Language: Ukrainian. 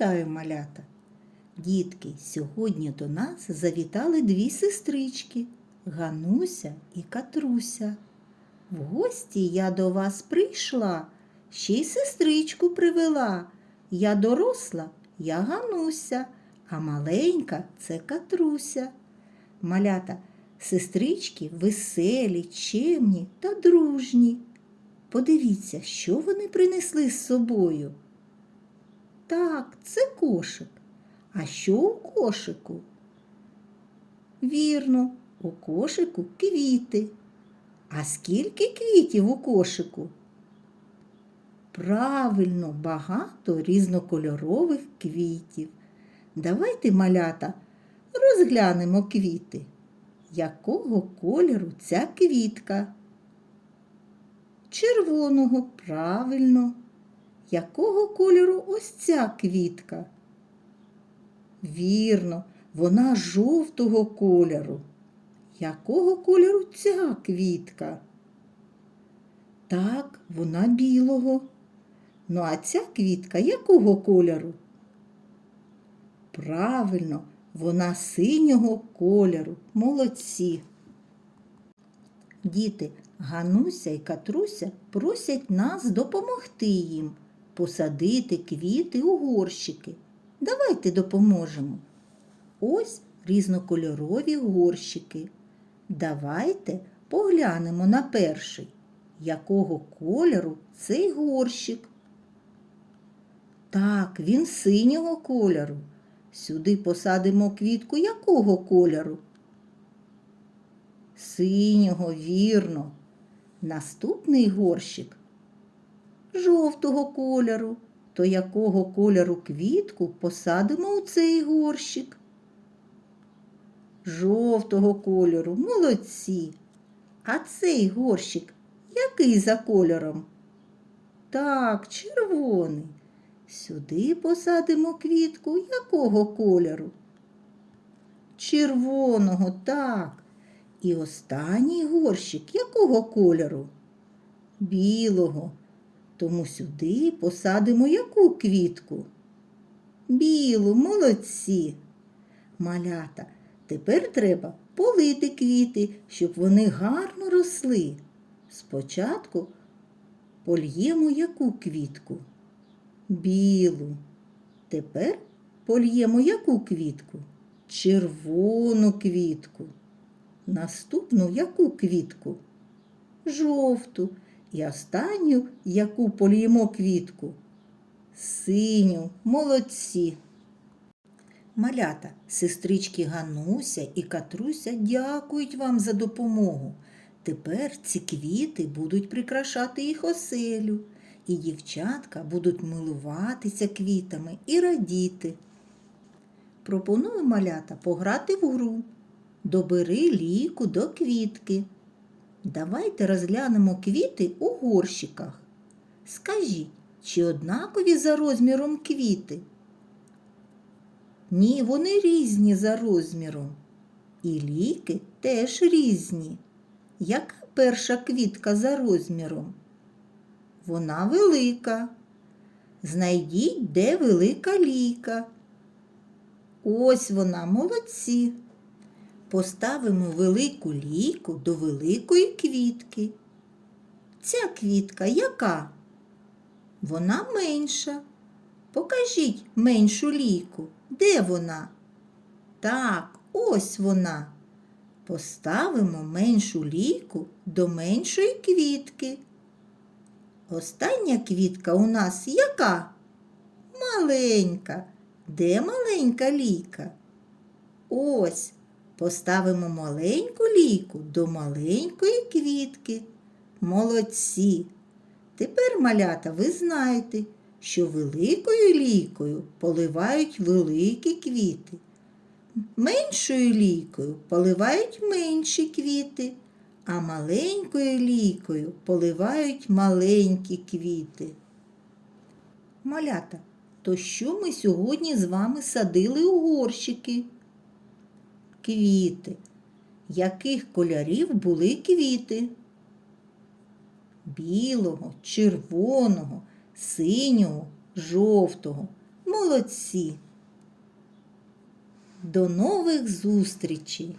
Вітаю, малята! Дітки, сьогодні до нас завітали дві сестрички Гануся і Катруся. В гості я до вас прийшла, ще й сестричку привела. Я доросла, я Гануся, а маленька це Катруся. Малята, сестрички веселі, чемні та дружні. Подивіться, що вони принесли з собою. Так, це кошик. А що у кошику? Вірно, у кошику квіти. А скільки квітів у кошику? Правильно, багато різнокольорових квітів. Давайте, малята, розглянемо квіти. Якого кольору ця квітка? Червоного, правильно. Якого кольору ось ця квітка? Вірно, вона жовтого кольору. Якого кольору ця квітка? Так, вона білого. Ну а ця квітка якого кольору? Правильно, вона синього кольору. Молодці. Діти, Гануся і Катруся просять нас допомогти їм посадити квіти у горщики. Давайте допоможемо. Ось різнокольорові горщики. Давайте поглянемо на перший. Якого кольору цей горщик? Так, він синього кольору. Сюди посадимо квітку якого кольору? Синього, вірно. Наступний горщик жовтого кольору. То якого кольору квітку посадимо у цей горщик? Жовтого кольору, молодці. А цей горщик який за кольором? Так, червоний. Сюди посадимо квітку якого кольору? Червоного, так. І останній горщик якого кольору? Білого. Тому сюди посадимо яку квітку? Білу, молодці. Малята, тепер треба полити квіти, щоб вони гарно росли. Спочатку польємо яку квітку? Білу. Тепер польємо яку квітку? Червону квітку. Наступну яку квітку? Жовту. І останню, яку поліємо квітку? Синю, молодці. Малята, сестрички Гануся і Катруся дякують вам за допомогу. Тепер ці квіти будуть прикрашати їх оселю, і дівчатка будуть милуватися квітами і радіти. Пропоную малята пограти в гру. Добери ліку до квітки. Давайте розглянемо квіти у горщиках. Скажіть, чи однакові за розміром квіти? Ні, вони різні за розміром. І ліки теж різні. Яка перша квітка за розміром? Вона велика. Знайдіть, де велика ліка. Ось вона, молодці. Поставимо велику лійку до великої квітки. Ця квітка яка? Вона менша. Покажіть меншу лійку. Де вона? Так, ось вона. Поставимо меншу лійку до меншої квітки. Остання квітка у нас яка? Маленька. Де маленька лійка? Ось. Поставимо маленьку лійку до маленької квітки. Молодці. Тепер, малята, ви знаєте, що великою лійкою поливають великі квіти. Меншою лійкою поливають менші квіти, а маленькою лійкою поливають маленькі квіти. Малята, то що ми сьогодні з вами садили у горщики? Квіти. Яких кольорів були квіти? Білого, червоного, синього, жовтого. Молодці! До нових зустрічей!